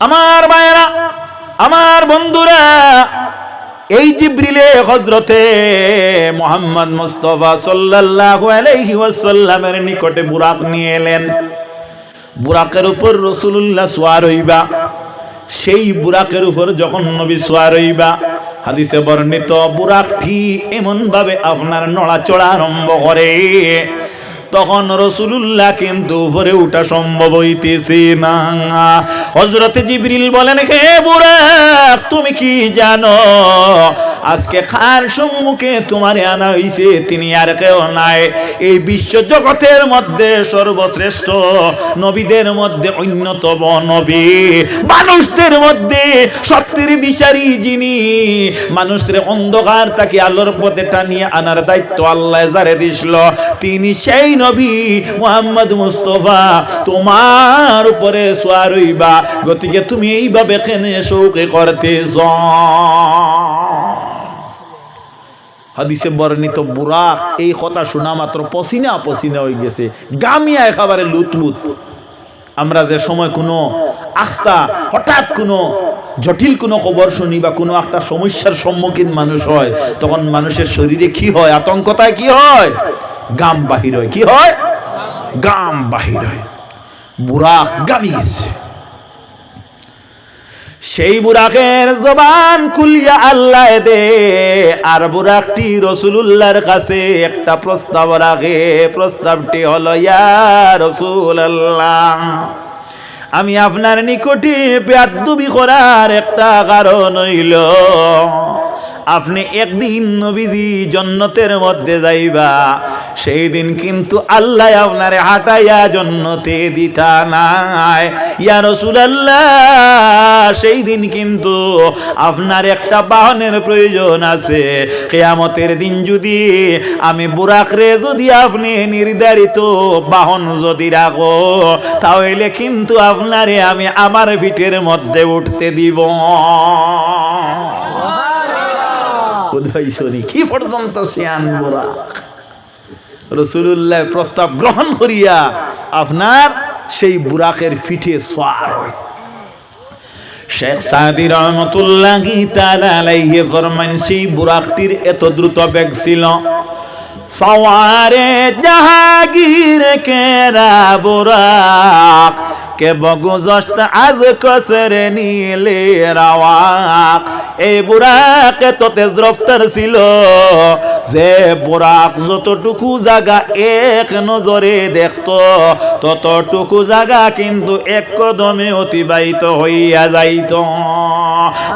আমার ভাইয়েরা আমার বন্ধুরা, এই জিব্রিলে হজরতে মোহাম্মদ মুস্তফা সাল্লাল্লাহু আলাইহি ওয়াসাল্লামের নিকটে বুরাক নিয়ে এলেন। বুরাকের উপর রসুলুল্লাহ সোয়ার হইবা সেই বুরাকের উপর যখন নবী সোয়ার হইবা হাদিসে বর্ণিত বুরাকটি এমন ভাবে আপনার নড়াচড়া আরম্ভ করে। তখন রসুলুল্লাহ কিন্তু উপরে উঠা সম্ভব হইতেছে না। হজরতে জিবরিল বলেন, হে বুরাক, তুমি কি জানো? আজকে খার সম্মুখে তোমার আনা হইছে, তিনি আর কেউ নাই। এই বিশ্ব জগতের মধ্যে সর্বশ্রেষ্ঠ নবীদের মধ্যে অন্যতম নবী। মানুষদের মধ্যে সত্যের দিশারি যিনি, মানুষের অন্ধকার তাকে আলোর পথে টানিয়ে আনার দায়িত্ব আল্লাহ যারে দিছিল। তিনি সেই নবী মোহাম্মদ মুস্তফা, তোমার উপরে সোয়ার হইবা গতিকে তুমি এইভাবে কেনে শৌকে করতেছ। হাদিসে বর্ণিত বুরাক এই কথা শোনা মাত্র পসিনা পসিনা হয়ে গেছে। গামিয়া একেবারে লুতলুত। আমরা যে সময় কোনো আখতা, হঠাৎ কোনো জটিল কোনো খবর শুনি বা কোনো একটা সমস্যার সম্মুখীন মানুষ হয়, তখন মানুষের শরীরে কি হয়, আতঙ্কতায় কি হয়? গাম বাহির হয়। কি হয়? গাম বাহির হয়। বুরাক গামি গেছে সেই বুরাকের জবান খুলিয়া আল্লাহ দে। আর বুরাকটি রসুলুল্লাহর কাছে একটা প্রস্তাব রাখে। প্রস্তাবটি হলো, ইয়া রসুল আল্লাহ আমি আপনার নিকটে বেদবি করার একটা কারণ হইল। আপনি একদিন নবীজি জন্নতের মধ্যে যাইবা সেই দিন কিন্তু আল্লাহ আপনারে হাঁটাইয়া জন্নতে দিতা নাই। ইয়া রসুলাল্লাহ সেই দিন কিন্তু আপনার একটা বাহনের প্রয়োজন আছে। কেয়ামতের দিন যদি আমি বুরাকরে যদি আপনি নির্ধারিত বাহন যদি রাখো, তাহলে কিন্তু আপনারে আমি আমার পিঠের মধ্যে উঠতে দিব। বুঝাইছনি কি পর্যন্ত সিয়ান বুরাক রসুল্লাহ প্রস্তাব গ্রহণ করিয়া আপনার সেই বুরাকের ফিটে সোয়ার শেখ সাদি রহমতুল্লাহি তালাইহে ফরমান সেই বুরাকটির এত দ্রুত বেগ ছিল। সওয়ারে জাহাগীর কেরা বুরাক কে বগুজস্ত আজ কসরে নীলে রাওয়াক? এই বুড়াকে তো তেজ ছিল। যে বুড়াক যতটুকু জায়গা এক নজরে দেখত, ততটুকু জায়গা কিন্তু এক কদমে অতিবাহিত হইয়া যাইত।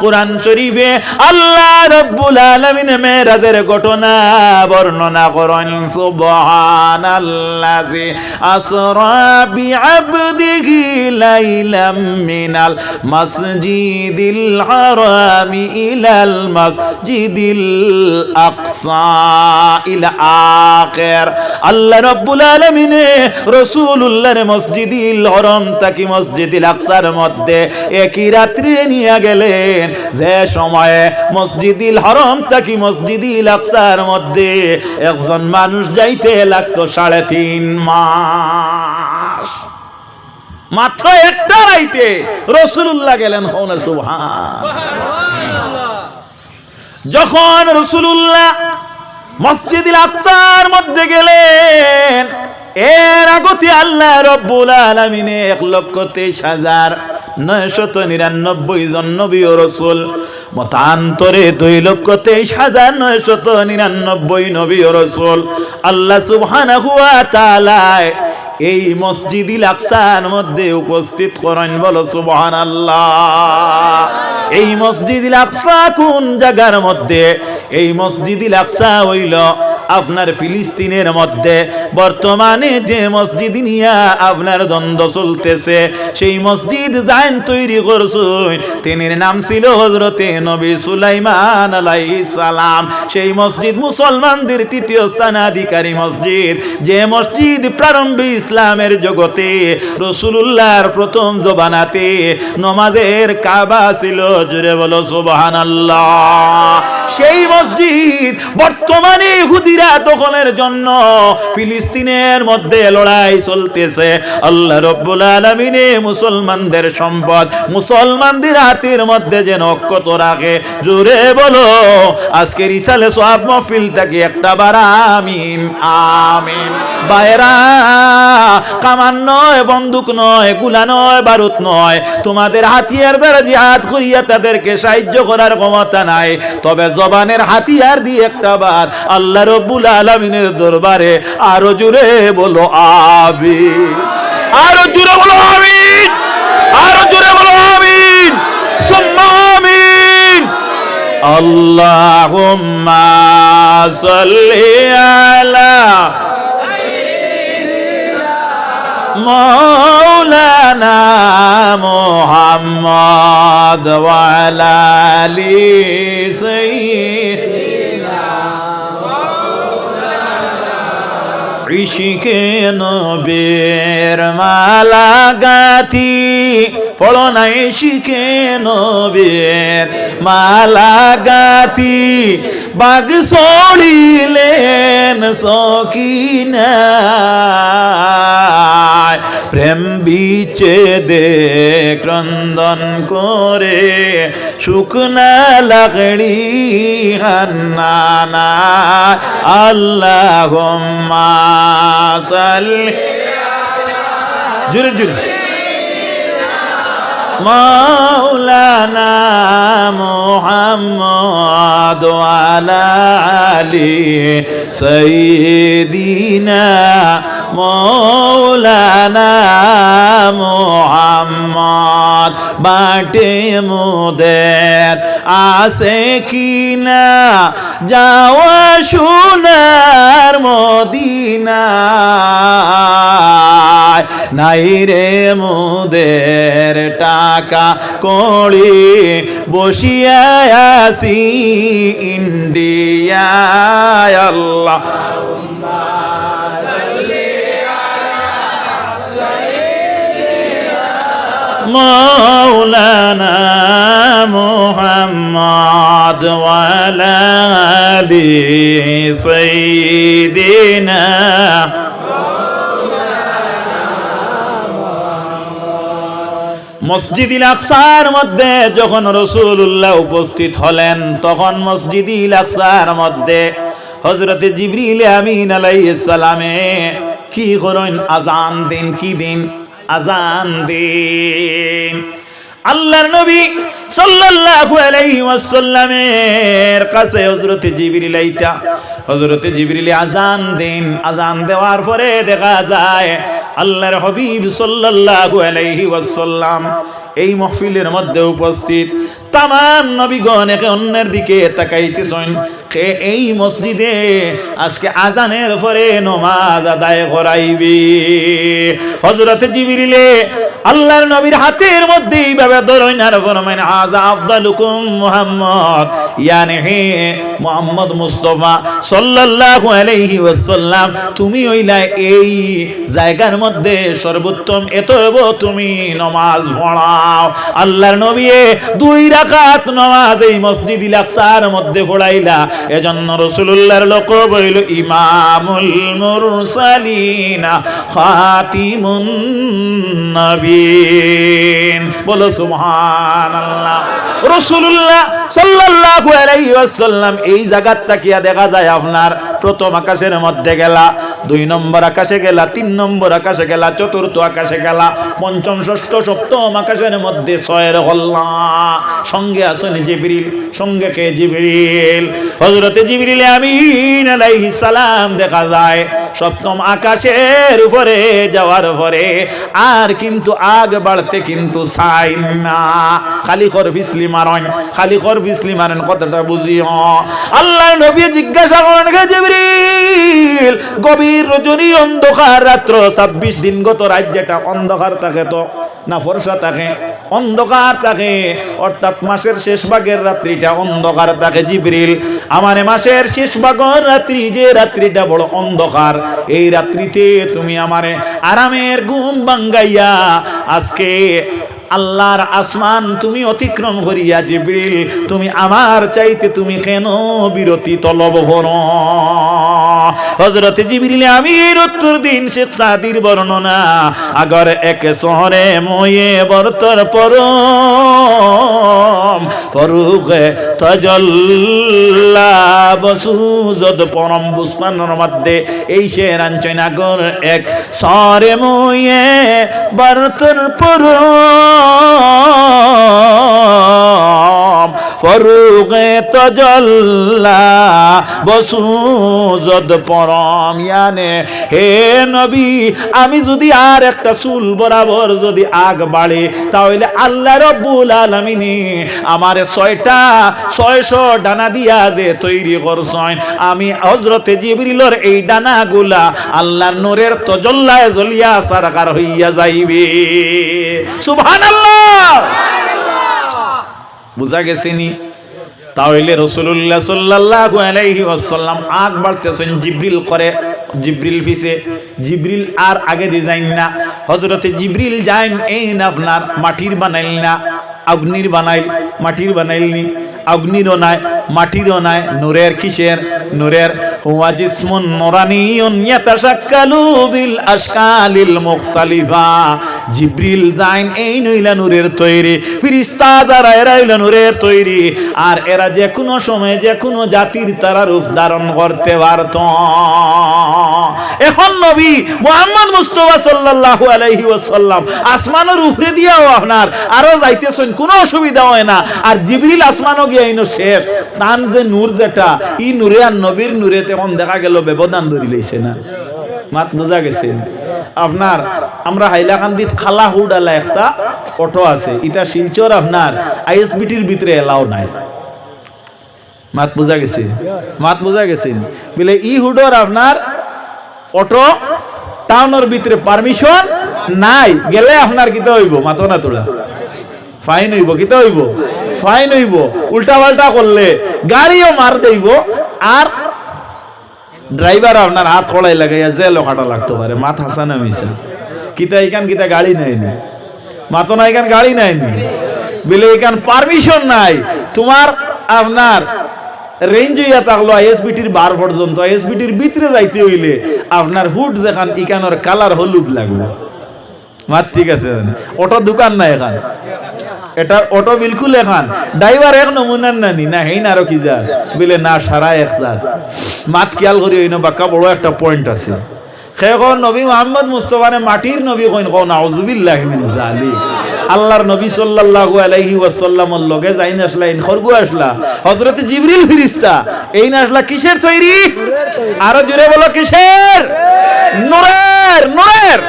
কোরআন শরীফে আল্লাহ রব্বুল আলামিন মেরাজের ঘটনা বর্ণনা করেন, সুবহানাল্লাজি, আসরা বিআবদিহি লাইলাম মিনাল মাসজিদিল হারামি ইলাল মাসজিদিল আকসা ইলা আখির। আল্লাহ রাব্বুল আলামিন রাসূলুল্লাহর মসজিদিল হরম তাকি মসজিদিল আকসার মধ্যে একই রাত্রে নিয়ে গেলেন। যে সময়ে মসজিদিল হরম তাকি মসজিদিল আকসার মধ্যে একজন মানুষ যাইতে লাগতো সাড়ে তিন মাস। মাত্র একটা রাইতে রসুল্লাহ গেলেন হন সুবহান। যখন রসুল্লাহ মসজিদিল আকসার মধ্যে গেলেন, এর আগতে আল্লাহ রব্বুল আলমিনে এক লক্ষ তেইশ হাজার নয়শত নিরানব্বই জন নবী ও রসুল, মতান্তরে দুই লক্ষ তেইশ হাজার নয়শত নিরানব্বই নবী ও রসুল, আল্লাহ সুবহানাহু ওয়া তাআলায় এই মসজিদ আকসার মধ্যে উপস্থিত করেন, বলো সুবহান আল্লাহ এই মসজিদ আকসা কোন জায়গার মধ্যে? এই মসজিদ আকসা হইল আপনার ফিলিস্তিনের মধ্যে। বর্তমানে যে মসজিদ নিয়া আপনার দ্বন্দ্ব চলতেছে, সেই মসজিদ জাইন তৈরি করছুন তিনির নাম ছিল হজরতে নবী সুলাইমান সালাম। সেই মসজিদ মুসলমানদের তৃতীয় স্থানাধিকারী মসজিদ। যে মসজিদ প্রারম্ভে ইসলামের জগতে, রসুলুল্লাহর প্রথম জবানাতে নমাজের কাবা ছিল। জুড়ে বলো সুবহানাল্লাহ। সেই মসজিদ বর্তমানে হুদিরা দখলের জন্য ফিলিস্তিনের মধ্যে লড়াই চলতেছে। আল্লাহ রব্বুল আলমিনে মুসলমানদের সম্পদ মুসলমানদের হাতের মধ্যে যেন অক্ষত রাখে। জোরে বলো, আজকের ইসালে সব মফিল থেকে একটা বার আমিন আমিন। বাইরা, কামান নয়, বন্দুক নয়, গুলা নয়, বারুদ নয়। তোমাদের হাতিয়ার দ্বারা জিহাদ করিয়া তাদেরকে সাহায্য করার ক্ষমতা নাই। তবে জবানের হাতিয়ার দিয়ে একটা বার আল্লাহ রব্বুল আলমিনের দরবারে আরও জুড়ে বলো আবি আরও জুড়ে বলো, আমিন। আরও জুড়ে বলো, আমিন। সুম্মা আমিন। আল্লাহুম্মা সাল্লি আলা مولانا محمد وعلى آل سيدنا ইশিকে নবীর মালা গাথি পড়ো না ইশিকে নবীর মালা গাথি বাগ সড়িলেন সকিনা। প্রেম বিচে দে ক্রন্দন করে, শুকনা লাগড়ি হান্নানা আল্লাহ সাল্লি জুরে জুরে। মাওলানা মোহাম্মদ আলী সঈদিনা মৌলা বাটে মোদের আসে কিনা? যাওয়া সোনার মদিনা নাই রে মোদের টাকা কড়ি, বসিয়া আসি ইন্ডিয়া আল্লাহ। مولانا محمد وعلى آل سيدنا মসজিদ আকসার মধ্যে যখন রসুল্লাহ উপস্থিত হলেন তখন মসজিদ আকসার মধ্যে হজরতে জিবরিল আমিন আলাইহিস সালামে কি করেন আজান দিন কি দিন আজান দিন। আল্লাহর নবী সাল্লাল্লাহু আলাইহি ওয়াসাল্লামের কাছে হযরতে জিবরিল আইতা, হযরতে জিবরিল আজান দিন আজান দেওয়ার পরে দেখা যায় আল্লাহর হাবিব সাল্লাল্লাহু আলাইহি ওয়াসাল্লাম এই মাহফিলের মধ্যে উপস্থিত। তামাম নবীগণ একে অন্যের দিকে তাকাইতেছেন। কে এই মসজিদে আজকে আজানের পরে নমাজ আদায় করাইবি? হযরতে জিবরিলে আল্লাহর নবীর হাতের মধ্যে এইভাবে ধরেন আর ফরমাইন আজা আফদালুকুম তুমি হইলা এই জায়গার মধ্যে সর্বোত্তম এতব তুমি নমাজ পড়াও। আল্লাহর নবী দুই রাকাত নমাজ এই মসজিদ ইলাকসার মধ্যে পড়াইলা। এজন্য রাসূলুল্লাহর লোক বইল ইমামুল মুরসালিনা খাতিমুন নবীন। বলো সুবহানাল্লাহ। রাসূলুল্লাহ সাল্লাল্লাহু আলাইহি এই জায়গার তাকিয়া দেখা যায় আপনার। প্রথম আকাশের মধ্যে গেলা, দুই নম্বর আকাশে গেলা, তিন নম্বর আকাশে গেলা, চতুর্থ আকাশে গেলা, পঞ্চম, ষষ্ঠ, সপ্তম আকাশের মধ্যে ছয়ের হল্লা। সঙ্গে আসেন জিবরিল, সঙ্গে কে জিবরিল? হযরতে জিবরিল আমিন সালাম দেখা যায়, সপ্তম আকাশের উপরে যাওয়ার পরে আর কিন্তু আগ বাড়তে কিন্তু চাই না। খালি কর মারন, খালি কর ফিসলি মারেন, কথাটা বুঝিও আল্লাহ নবী জিজ্ঞাসা করেন জিবরিল, গভীর রজনী অন্ধকার রাত্র, ছাব্বিশ দিন গত রাজ্যটা অন্ধকার থাকে তো, না ফর্সা থাকে, অন্ধকার থাকে, অর্থাৎ মাসের শেষ ভাগের রাত্রিটা অন্ধকার থাকে, জিবরিল। আমার মাসের শেষ ভাগের রাত্রি, যে রাত্রিটা বড় অন্ধকার, এই রাত্রিতে তুমি আমারে আরামের ঘুম বাঙ্গাইয়া আজকে আল্লাহর আসমান তুমি অতিক্রম করিয়া জিব্রিল তুমি আমার চাইতে তুমি কেন বিরতি তলব হর? হজরত জিবরিল আমির উত্তর দিন শেখ সাদির বর্ণনা, আগর এক শহরে ময়ে বর্তর পর ফরুক তজল্লা বসু, যদ পরম বুসমানের মধ্যে এই সে রাঞ্চনাগর এক সরে ময়ে বর্তর পর ফরুকে তজল্লা বসু যদ পরম ইয়ানে। হে নবী, আমি যদি আর একটা চুল বরাবর যদি আগ বাড়ে, তাহলে আল্লাহ রব্বুল আলমিনী আমার ছয়টা, ছয়শো ডানা দিয়া দে তৈরি করছেন। আমি হজরতে জিবরিলর এই ডানাগুলা আল্লাহর নূরের তজল্লায় জ্বলিয়া সারাকার হইয়া যাইবে। সুবহানাল্লাহ! বুঝা গেছেনি? তাহলে রসুল্লাহ সাল্লাহ আলাইহি আসাল্লাম আগ বাড়তেছেন জিব্রিল করে, জিব্রিল পিছে। জিব্রিল আর আগে যাইন না। হজরতে জিব্রিল যাইন, এই না আপনার, মাটির বানাইল না অগ্নির বানাইল, মাটির বানাইলনি অগ্নিরও নাই মাটিরও নাই, নূরের কিসের? নূরের হুয়া জিসমুন নুরানিয়ুন ইয়াতাশাক্কালু বিল আশকালিল মুখতালিফা। জিব্রিল যাইন এই নইলা নূরের তৈরি। ফিরিস্তা দ্বারা এরা হইল নূরের তৈরি। আর এরা যে কোনো সময় যে কোনো জাতির তারা রূপ ধারণ করতে পারত। এখন নবী মোহাম্মদ মুস্তফা সাল্লাল্লাহু আলাইহি ওয়াসাল্লাম আসমানের উপরে দিয়াও আপনার, আরও যাইতেছেন, কোনো অসুবিধা হয় না। আর জিবরিল আসমানও গিয়ে শেষ। তান যে নূর যেটা, ই নূরে আর নবীর নূরে তখন দেখা গেল ব্যবধান ধরি লইছে না। মাত বোঝা গেছে আপনার আমরা হাইলাকান্দিত খালা হুডালা একটা অটো আছে, ইটা শিলচর আপনার আইএসবিটির ভিতরে এলাও নাই। মাত বোঝা গেছে মাত বোঝা গেছে বলে, ই হুডর আপনার অটো টাউনের ভিতরে পারমিশন নাই, গেলে আপনার কিতে হইব? মাতো না তোরা ফাইন হইব কিতে হইব? ফাইন হইব উল্টা পাল্টা করলে গাড়িও মার দেইব, আর ড্রাইভার আপনার হাত খড়াই লাগাইয়া যে লোকাটা লাগতে পারে মাত হাসানা মিশা কিতা এখান কিতা গাড়ি নেয়নি মাতো না এখান গাড়ি নেয়নি বলে এখান পারমিশন নাই। তোমার আপনার রেঞ্জ হইয়া থাকল আইএসবিটির বার পর্যন্ত আইএসবিটির ভিতরে যাইতে হইলে আপনার হুড যেখান ইকানোর কালার হলুদ লাগবে। মাত ঠিক আছে অটো দোকান না এখান। এটা অটো বিলকুল এখান। ড্রাইভার এক নমুনার নানি, না হেই না আরও কি যা বলে, না সারা এক জাত মাত খেয়াল করি হইন বাক্কা বড় একটা পয়েন্ট আছে। সেখন নবী মোহাম্মদ মুস্তফানে মাটির নবী কইন কও, নাউজুবিল্লাহি মিন জালিক। আল্লাহর নবী সাল্লাল্লাহু আলাইহি ওয়াসাল্লামর লগে যাইন আসলা ইন খরগু আসলা। হযরতে জিবরিল ফেরেশতা এই না আসলা কিসের তৈরি? আরও জোরে বলো, কিসের? নূরের নূরের!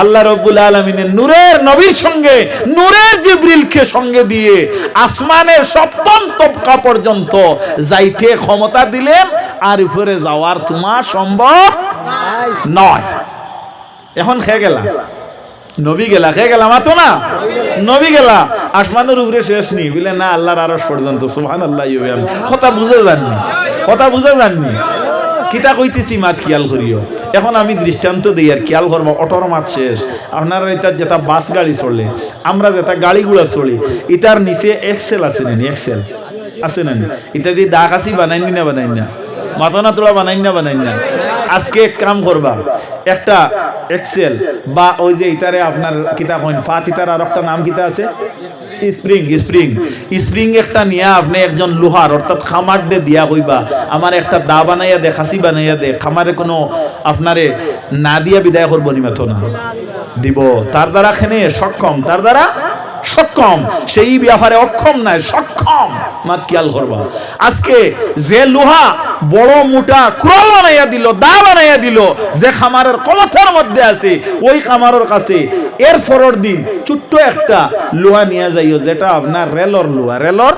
আল্লাহ রব্বুল আলমিনের নূরের নবীর সঙ্গে নূরের জিব্রিলকে সঙ্গে দিয়ে আসমানের সপ্তম তবকা পর্যন্ত যাইতে ক্ষমতা দিলেন আর উপরে যাওয়ার তোমার সম্ভব নয়। এখন খেয়ে গেলা? নবী গেলা খেয়ে গেলাম মাতো না? নবী গেলা। আসমানের উপরে শেষ নি বলে না আল্লাহর আরও পর্যন্ত সুহান আল্লাহ কথা বুঝে যাননি। কথা বুঝে যাননি। কিতা কইতেছি মাত খেয়াল করিও। এখন আমি দৃষ্টান্ত দিই আর খেয়াল করব, অটোর মাত শেষ। আপনারা এটা যেটা বাস গাড়ি চলে, আমরা যেটা গাড়িগুলো চলি ইটার নিচে এক্সেল আছে নানি এক্সেল আছে নানি? ইটা দিয়ে দাগ আসি বানাইনি না বানাই না। মাথনা তোলা বানাই না বানাই না। আজকে এক কাম করবা, একটা এক্সেল বা ওই যে ইতারে আপনার কিতা কইন, ফাত ইতার আর একটা নাম কিতা আছে? Spring spring. স্প্রিং একটা নিয়ে আপনি একজন লোহার, অর্থাৎ খামার দে দিয়া কইবা, আমার একটা দা বানাইয়া দে, খাসি বানাইয়া দে, খামারে কোনো আপনারে না দিয়া বিদায় করব নিমাত না। দিব। তার দ্বারা খেনে সক্ষম, তার দ্বারা সক্ষম সেই ব্যাপারে অক্ষম নাই, সক্ষম। মাত খেয়াল করবা। আজকে যে লোহা বড় মোটা কুড়াল বানাইয়া দিল, দা বানাইয়া দিল, যে খামারের কলথার মধ্যে আছে, ওই খামারের কাছে এর পরের দিন ছোট্ট একটা লোহা নিয়ে যাইও, যেটা আপনার রেলর লোহা রেলর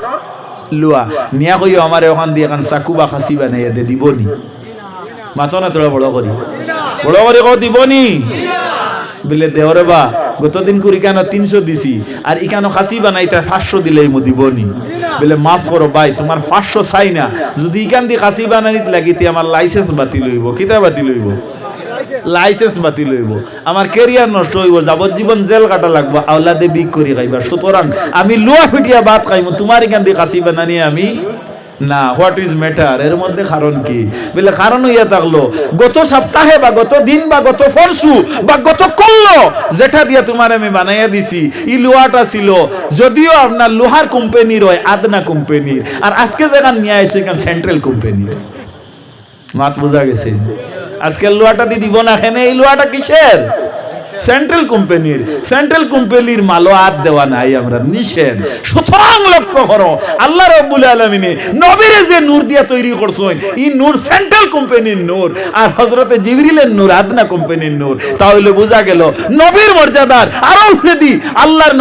লোহা। নিয়া কইও, আমার ওখান দিয়ে এখন চাকু বা খাসি বানাইয়া দে, দিবনি। মাতো না তোরা বড় করি। বড় করে কো দিবনি? বলে দেওরে বা গতদিন করি কেন তিনশো দিছি? আর ইকানো খাসি বানাইতে পাঁচশো দিলেই মো দিবনি বলে মাফ করো ভাই, তোমার পাঁচশো চাই না। যদি ইকান দিয়ে খাসি বানানিত লাগিতে আমার লাইসেন্স বাতিল হইব? কিতা বাতিল হইব? লাইসেন্স বাতিল হইব। আমার কেরিয়ার নষ্ট হইব যাবজ্জীবন জেল কাটা লাগবো, আওলাদে বিক করি খাইবা। সুতরাং আমি লুয়া ফিটিয়া ভাত খাইব তোমার এখান দিয়ে কাশি বানানি আমি? না হোয়াট ইজ ম্যাটার এর মধ্যে কারণ কি? বলে, কারণ হইয়া থাকল, গত সপ্তাহে বা গত দিন বা গত পরশু বা গত করল যেটা দিয়া তোমার আমি বানাইয়া দিছি ই লোহাটা ছিল। যদিও আপনার লোহার কোম্পানির হয়, আদনা কোম্পানির আর আজকে যেখান নিয়ে আসছে এখান সেন্ট্রাল কোম্পানির মাত বোঝা গেছে? আজকের লোহাটা দিয়ে দিব না, এখানে এই লোহাটা কিসের? সেন্ট্রাল কোম্পানির সেন্ট্রাল কোম্পানির মালো হাত দেওয়া নাই আমরা, নিষেধ। সুতরাং লক্ষ্য করো, আল্লাহ রব্বুল আলমিনে নবীরে যে নূর দিয়া তৈরি করছেন, এই নূর সেন্ট্রাল কোম্পানির নূর, আর হজরতে জিবরিলের নূর আদনা কোম্পানির নূর। তাহলে বোঝা গেল, নবীর মর্যাদার আরও উপরে দি, আল্লাহর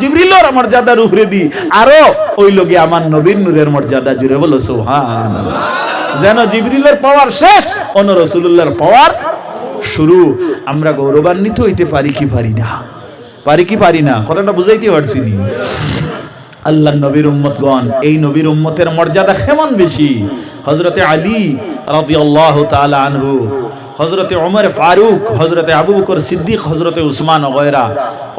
জিবরিলের মর্যাদার উপরে দি, আরও ওই লোকে আমার নবীর নূরের মর্যাদা জুড়ে বলো সুহান যেন জিবরিলের পাওয়ার শেষ, অন্য রসুল্লাহর পাওয়ার শুরু। আমরা গৌরবান্বিত হইতে পারি কি পারি না? পারি কি পারি না? কথাটা বুঝাইতে পারছি নি। আল্লাহ নবীর উম্মতগণ, এই নবীর উম্মতের মর্যাদা কেমন বেশি? হজরতে আলী রাদিয়াল্লাহু তাআলা আনহু হজরতে ওমর ফারুক হজরতে আবু বকর সিদ্দিক হজরতে উসমান ওগয়রা,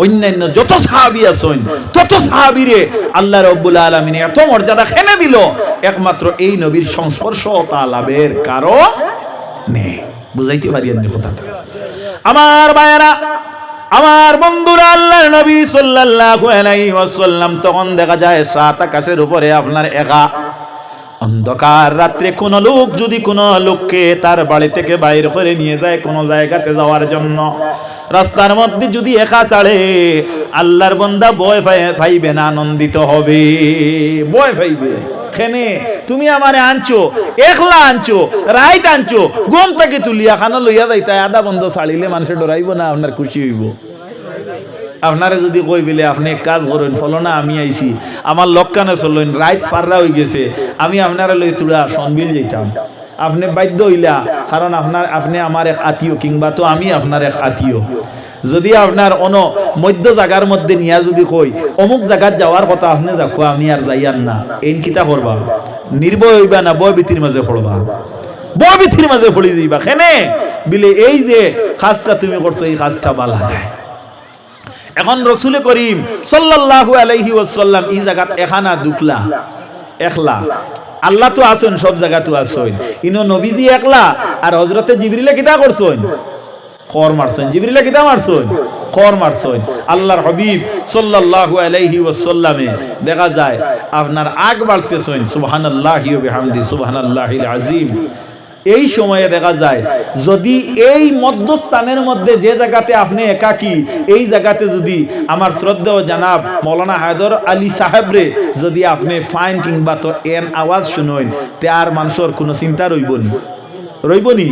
অন্যান্য যত সাহাবী আছেন, তত সাহাবীরে আল্লাহ রব্বুল আলামিন এত মর্যাদা খেনে দিল? একমাত্র এই নবীর সংস্পর্শ তা লাভের কারণ নেই। বুঝাইতে পারি আমি কথাটা আমার ভাইয়েরা, আমার বন্ধুরা, আল্লাহর নবী সাল্লাল্লাহু আলাইহি ওয়াসাল্লাম তখন দেখা যায় সাত আকাশের উপরে আপনার একা। অন্ধকার রাত্রে কোন লোক যদি কোন লোককে তার বাড়ি থেকে বাইর করে নিয়ে যায় কোন জায়গাতে যাওয়ার জন্য। রাস্তার মধ্যে যদি একা ছাড়ে আল্লাহর বন্দা বয় পাইবে না, আনন্দিত হবে। বয় পাইবে। খেনে। তুমি আমারে আনছো, একলা আনছো, রাইত আনছো গম থেকে তুলিয়া খানা লইয়া যাইতা আদা বন্ধ ছাড়িলে মানুষে ডরাইব না, আপনার খুশি হইব। আপনারে যদি কই বিলে, আপনি এক কাজ করেন, ফলনা আমি আইছি, আমার লক্ষণে চললেন, রাইত ফাররা হয়ে গেছে, আমি আপনারা লই তুলা, সনবিল যেতাম আপনি বাধ্য হইলা, কারণ আপনার, আপনি আমার এক আত্মীয় কিংবা তো আমি আপনার এক আত্মীয়। যদি আপনার অন মধ্য জায়গার মধ্যে নিয়া যদি কই, অমুক জায়গাত যাওয়ার কথা আপনি যাকো আমি আর যাইয়ান না। এইন কিতা করবা? নির্ভয় হইবা না, বয় ভীতির মাঝে পড়বা? বয় ভীতির মাঝে পড়ি যাইবা কেনে? বিলে এই যে কাজটা তুমি করছ, এই কাজটা বালা নাই। এখন রসুলে করিম সাল্লাল্লাহু আলাইহি ওয়াসাল্লাম এই জায়গাত এখানা দুখলা, একলা। আল্লাহ তো আসুন, সব জায়গা তো আসুন। ইনো নবীজি একলা, আর হজরতে জিবরিলে কিতা করছেন? খর মারছেন। জিবরিলে কিতা মারছেন? খর মারছেন। আল্লাহর হাবিব সাল্লাল্লাহু আলাইহি ওয়াসাল্লামে দেখা যায়, আপনার আগ বাড়তেছেন, সুবহানাল্লাহি ওয়া বিহামদি, সুবহানাল্লাহিল আযীম। এই সময়ে দেখা যায়, যদি এই মধ্যস্থানের মধ্যে যে জায়গাতে আপনি একাকি, এই জায়গাতে যদি আমার শ্রদ্ধেয় জানাব মৌলানা হায়দর আলী সাহেবরে, যদি আপনি ফাইন কিংবা তো এন আওয়াজ শুনেন তে আর মানুষের কোনো চিন্তা রইব নি। রইব নি?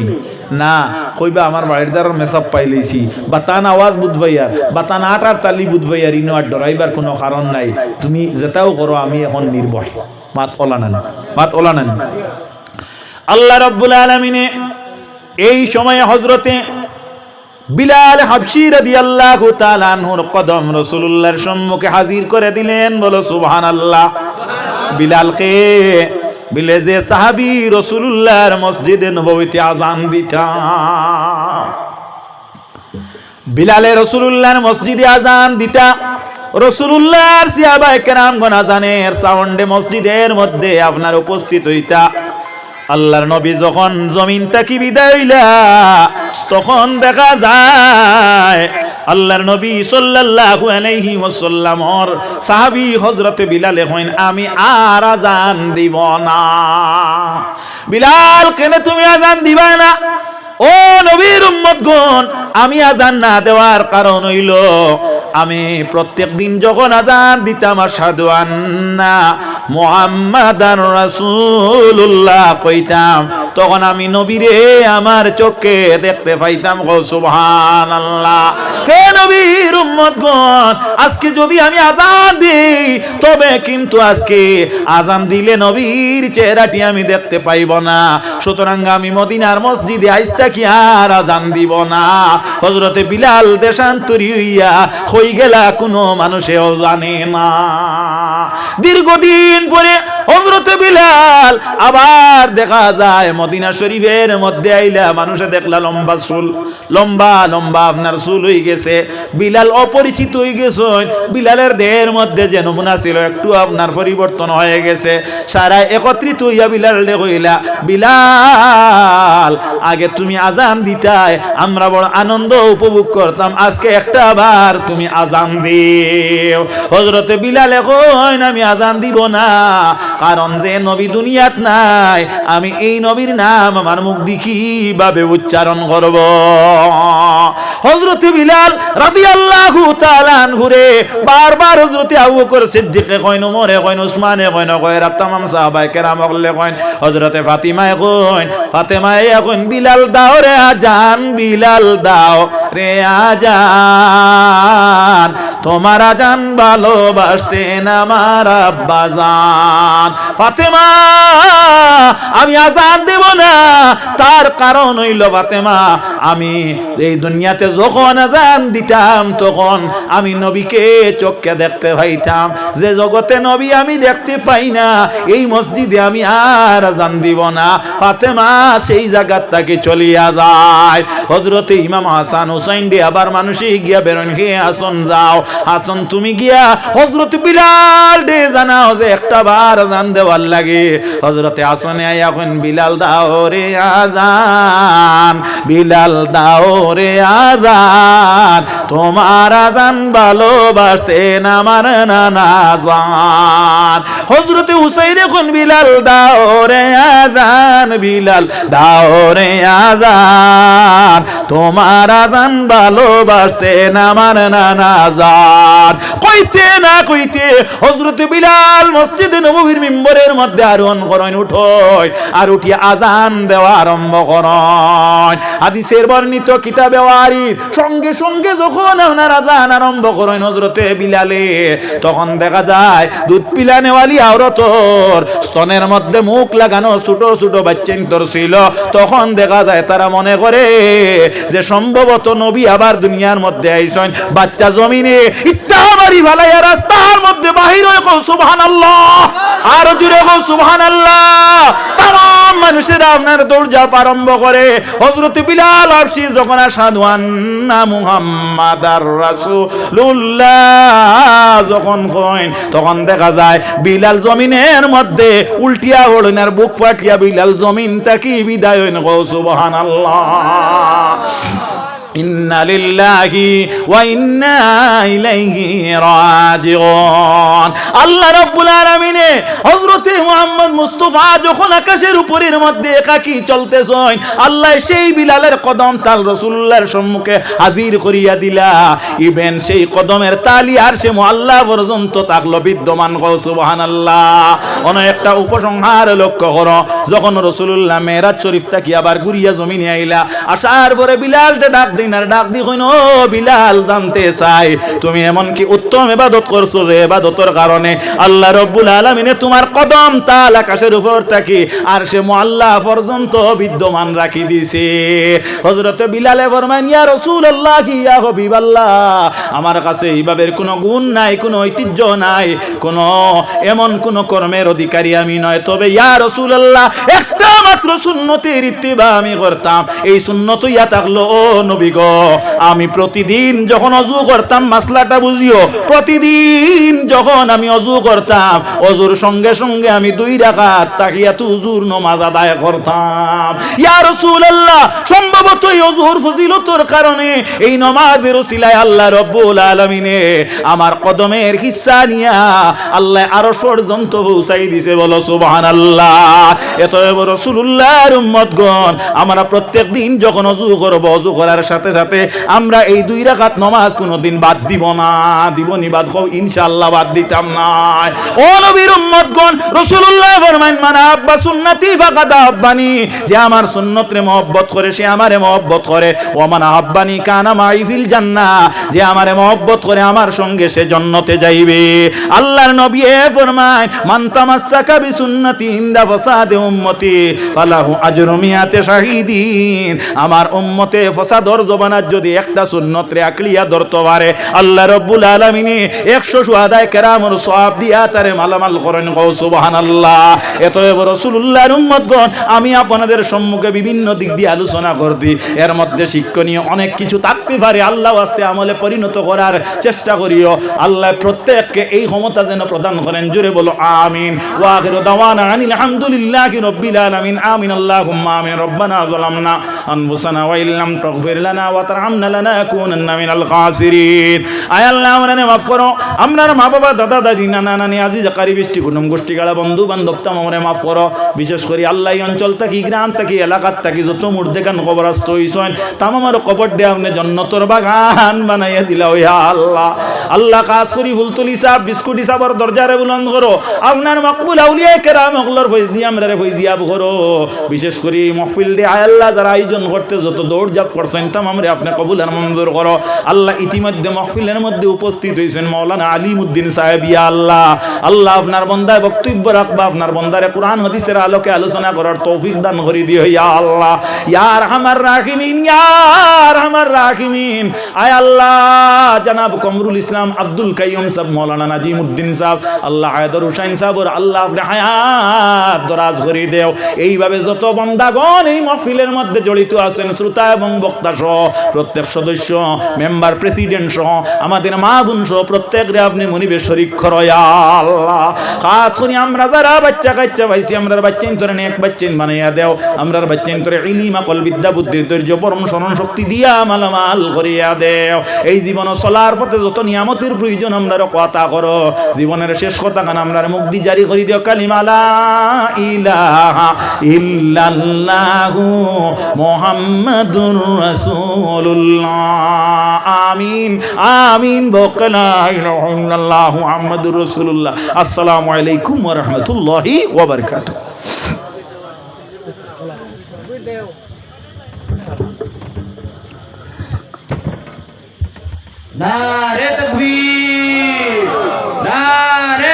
না, কইবা আমার বাড়ির দ্বারা মেসআপ পাই লইছি বা তান আওয়াজ বুধবাইয়ার, বা তান আট আর তালি বুধবাইয়ার, ইনো আর ডরাইবার কোনো কারণ নাই। তুমি যেটাও করো, আমি এখন নির্ভয়। মাত ওলা নেন মাত ওলা নেন আল্লাহ রব্বুল আলমিনে এই সময়ে হজরতে বিলাল হাবশি রাদিয়াল্লাহু তাআলা আনহুর কদম রাসূলুল্লাহর সম্মুখে হাজির করে দিলেন। বলো, সুবহানাল্লাহ। বিলালকে বিলে যে সাহাবি রাসূলুল্লাহর মসজিদে নববীতে আজান দিতা। বিলালে রসুল্লাহর মসজিদে আজান দিতা। রসুল্লাহর সিয়াবাই কেরামগণ আজানের সাউন্ডে মসজিদের মধ্যে আপনার উপস্থিত হইতা। আল্লাহর নবী যখন জমিন তাকি বিদায় হইলা, তখন দেখা যায় আল্লাহর নবী সাল্লাল্লাহু আলাইহি ওয়াসাল্লামর সাহাবী হযরতে বিলাল হইন, আমি আর আজান দিব না। বিলাল, কেন তুমি আজান দিবা না? ও নবীর উম্মতগণ, আমি আজান না দেওয়ার কারণ হইল, আমি প্রত্যেক দিন যখন আজান দিতাম আসাদু আন্না মুহাম্মাদান রাসূলুল্লাহ কইতাম, তখন আমি নবীরে আমার চোখে দেখতে পাইতাম, গো সুবহানাল্লাহ। হে নবীর উম্মতগণ, আজকে যদি আমি আজান দিই, তবে কিন্তু আজকে আজান দিলে নবীর চেহারাটি আমি দেখতে পাইব না। সুতরাং আমি মদিনার মসজিদে আইস্তা কি আর আজান দিব না। হজরতে বিলাল দেশান্তরি হইয়া হই গেলা, কোনো মানুষেও জানে না। দীর্ঘদিন পরে হজরতে বিলাল আবার দেখা যায় মদিনা শরীফের মধ্যে আইলা মানুষে দেখলা লম্বা চুল, লম্বা লম্বা আপনার চুল হয়ে গেছে। বিলাল অপরিচিত হয়ে গেছে বিলালের দেহের মধ্যে যে নমুনা ছিল, একটু আপনার পরিবর্তন হয়ে গেছে। সারা একত্রিত হইয়া বিলাল দে কইলা, বিলাল, আগে তুমি আজান দিতাই আমরা বড় আনন্দ উপভোগ করতাম। আজকে একটা বার তুমি আজান দিও। হজরতে বিলালে কইন, আমি আজান দিব না। কারণ যে নবী দুনিয়াত নাই, আমি এই নবীর নাম আমার মুখ দেখি ভাবে উচ্চারণ করব। হজরতে বিলাল রাদিয়াল্লাহু তাআলা ঘুরে বারবার হজরতে আবু বকর সিদ্দিকে কইন ওমরে কইন, উসমানে কইন কয়রা তামাম সাহাবায়ে কেরাম হলে কইন হজরতে ফাতিমায়ে কইন, ফাতেমায়ে কইন, বিলাল দাও রে আজান, বিলাল দাও রে আজান, তোমার আজান ভালোবাসতেন আমার আব্বা জান। ফাতেমা, আমি আজান দেব না। তার কারণ হইল ফাতেমা, আমি এই দুনিয়াতে যখন আজান দিতাম, তখন আমি নবীকে চোখকে দেখতে পাইতাম। যে জগতে নবী আমি দেখতে পাই না, এই মসজিদে আমি আর আজান দিব না। ফাতেমা, সেই জায়গার তাকে চলিয়া যায়। হজরতে ইমাম হাসান হুসাইন দিয়ে আবার মানুষে গিয়া বেরোন খেয়ে আসন যাও আসন তুমি গিয়া হজরত বিলাল ডে জানাও যে একটা বার আজান দেওয়ার লাগে। হজরতে আসনে এখন বিলাল দাও রে আজান বিলাল দাও রে আজান তোমার আজান ভালোবাসতেন আমার নানা জান হজরতে হুসাইন এখন বিলাল দাও রে আজান বিলাল দাও রে আজান তোমার আজান ভালোবাসতেন আমার নানা জান কইতে না কইতে হজরত বিলাল মসজিদে নববীর মিম্বরের মধ্যে আরোহণ করেন, উঠোয় আর উঠিয়া আজান দেওয়া আরম্ভ করেন। হাদিসের বর্ণিত কিতাবে ওয়ারির সঙ্গে সঙ্গে যখন আপনার আজান আরম্ভ করেন হজরতে বিলালে, তখন দেখা যায় দুধ পিলানেওয়ালি আওরতর, স্তনের মধ্যে মুখ লাগানো ছোট ছোট বাচ্চেন তোর ছিল। তখন দেখা যায় তারা মনে করে যে সম্ভবত নবী আবার দুনিয়ার মধ্যে আইসন। বাচ্চা জমিনে ইত্তা বাড়ি ভালাইয়া রাস্তার মধ্যে বাহির হয়ে সুবহানাল্লাহ! আর জুড়ে কও সুবহানাল্লাহ। তাম মানুষেরা আপনার দৌড়ঝাঁপ আরম্ভ করে। হজরত বিলাল আবসি যখন আসাদু আন্না মুহাম্মাদার রাসূলুল্লাহ যখন কইন, তখন দেখা যায় বিলাল জমিনের মধ্যে উল্টিয়া আর বুক ফাটিয়া বিলাল জমিন তাকি বিদায় হইন কও সুবহানাল্লাহ। সেই হাজির করিয়া দিলা। ইবেন সেই কদমের তালি আর সে আল্লাহ পর্যন্ত থাকল বিদ্যমান অন একটা উপসংহার লক্ষ্য করো, যখন রাসূলুল্লাহ মেরাজ শরীফ থাকি আবার গুরিয়া জমিনে আইলা আসার পরে বিলালটা ডাক দিন ডাক দি বিলাল, জানতে চাই, তুমি উত্তম করছ ইবাদতের কারণে? আল্লাহ রব্বুল তোমার কদম তাল আকাশের উপর থাকি, আর সে মোয়াল্লা পর্যন্ত বিদ্যমান রাখি দিছে। বিলালে ইয়া ইয়া আমার কাছে এইভাবে কোনো গুণ নাই, কোনো ঐতিহ্য নাই, কোনো এমন কোনো কর্মের অধিকারী আমি নয়। তবে ইয়া রাসূলুল্লাহ, একটা মাত্র সুন্নতের ইত্তিবা আমি করতাম। এই সুন্নত ইয়া থাকল নবী গো, আমি প্রতিদিন যখন অজু করতাম, মাসলাটা বুঝিও, প্রতিদিন যখন আমি অজু করতাম, অজুর সঙ্গে সঙ্গে আমি দুই রাকাত তাকিয়াত উজুর নমাজ আদায় করতাম। ইয়া রাসূলুল্লাহ, সম্ভবত অজুর ফজিলতর কারণে এই নমাজের উসিলায় আল্লাহ রব্বুল আলামিনে আমার কদমের হিস্সা নিয়া আল্লাহ আরও পর্যন্ত পৌঁছাই দিছে, বলো সুবহানাল্লাহ। এত রাসূলুল্লাহর উম্মতগণ, আমরা প্রত্যেক দিন যখন অজু করব, অজু করার সাথে সাথে সাথে আমরা এই দুই রাকাত নমাজ কোনোদিন বাদ দিব না। দিব নি বাদ হোক ইনশাআল্লাহ বাদ দিতাম না। ও নবীর উম্মতগণ, রাসূলুল্লাহ ফরমান মান আব্বা আব্বানি যে আমার সুন্নতরে মহব্বত করে, সে আমারে মহব্বত করে। ও মান আব্বানি কানা জান্নাহ। যে আমারে মহব্বত করে, আমার সঙ্গে সে জান্নাতে যাইবে। আল্লাহর নবী এ ফরমায় মান তামাসসাকা বি সুন্নতি ইনদা ফাসাদে উম্মতি, ফালাহু শাহিদিন। আমার উম্মতে ফসাদর জবানাত যদি একটা সুন্নত রে আকলিয়া ধরতে পারে, আল্লাহ রব্বুল আলামিনে একশো সুহাদায় কেরামর সব দিয়া তারে মালামাল করেন। গো সুবহানাল্লাহ। এত রসুল্লাহর উম্মতগণ, আমি আপনাদের সম্মুখে বিভিন্ন দিক দিয়ে আলোচনা করছি। এর মধ্যে শিক্ষণীয় অনেক কিছু থাকতে পারে। আল্লাহ আস্তে আমলে পরিণত করার চেষ্টা করিও। আল্লাহ প্রত্যেককে এই ক্ষমতা যেন প্রদান করেন। জুড়ে বলো, আমিন। ওয়াখিরু দাওয়ানা আনিল হামদুলিল্লাহি রাব্বিল আলামিন। আমিন, আল্লাহুম্মা আমিন। রব্বানা যালামনা আনফুসানা ওয়া ইল্লাম তাগফির লানা বন্ধু মাফ বিশেষ করে আল্লাহ অঞ্চল থাকি, গ্রাম থাকি, এলাকার থাকি, যত মুর্দে গান কবরাস্ত হইছেন, তাম কবর দে আপনি বাগান বানাইয়া দিলা ওই আল্লাহ। আল্লাহ কাজ করি ফুলতুল হিসাব বিস্কুট, হিসাবর দরজারে বুলন্দ করো। আপনার মকবুল আউলিয়া কেরাম, অকলর ফৈজ আমরা ফৈজিয়াব করো। বিশেষ করে মহফিল আয় আল্লাহ, যারা আয়োজন করতে যত দৌড় জাপ করছেন, তাম আমরা আপনি কবুল আর মঞ্জুর করো। আল্লাহ ইতিমধ্যে মহফিলের মধ্যে উপস্থিত হয়েছেন মৌলানা আলিমুদ্দিন সাহেব, ইয়া আল্লাহ। আল্লাহ আপনার বন্দায় বক্তব্য রাখবা, আপনার বন্দারে কোরআন, হাদিসের আলোকে আলোচনা করার তৌফিক দান করে দিও, ইয়া আল্লাহ। ইয়ার আমার রাহিমিন ইয়ার আমার রাহিমিন। আয় আল্লাহ, জনাব কমরুল ইসলাম আব্দুল কাইয়ুম সাহেব, মৌলানা নাজিমুদ্দিন সাহেব, আল্লাহ হায়দর হুসাইন সাহেব আল্লাহ আপনি হায়াত দরাজ করে দেও। এইভাবে যত বন্দাগণ এই মহফিলের মধ্যে জড়িত আছেন, শ্রোতা এবং বক্তা সহ প্রত্যেক সদস্য, মেম্বার প্রেসিডেন্ট সহ, আমাদের মা বোন সহ প্রত্যেকরে আপনি মনিবে শরিক করো ইয়া আল্লাহ আমরা যারা বাচ্চা কাচ্চা পাইছি আমরা বাচ্চা তোরে এক বাচ্চা বানাইয়া দেও। আমরা বাচ্চা তোরে ইলিমা কল বিদ্যা, বুদ্ধি, ধৈর্য, পরম, স্মরণ, শক্তি দিয়া মালামাল করিয়া দেও। এই জীবন চলার পথে যত নিয়ামতের প্রয়োজন আমরা কথা করো। জীবনের শেষ কথা কান আমরা মুক্তি জারি করি দিও। কালিমালা ইলাহা ইল্লাল্লাহু মুহাম্মাদুর রাসূলুল্লাহ আমিন আমিন বকলা ইলাহা ইল্লাল্লাহ মুহাম্মাদুর আসসালামু আলাইকুম রাহমাতুল্লাহি ওয়া বারাকাতুহু। নারে তকবীর, নারে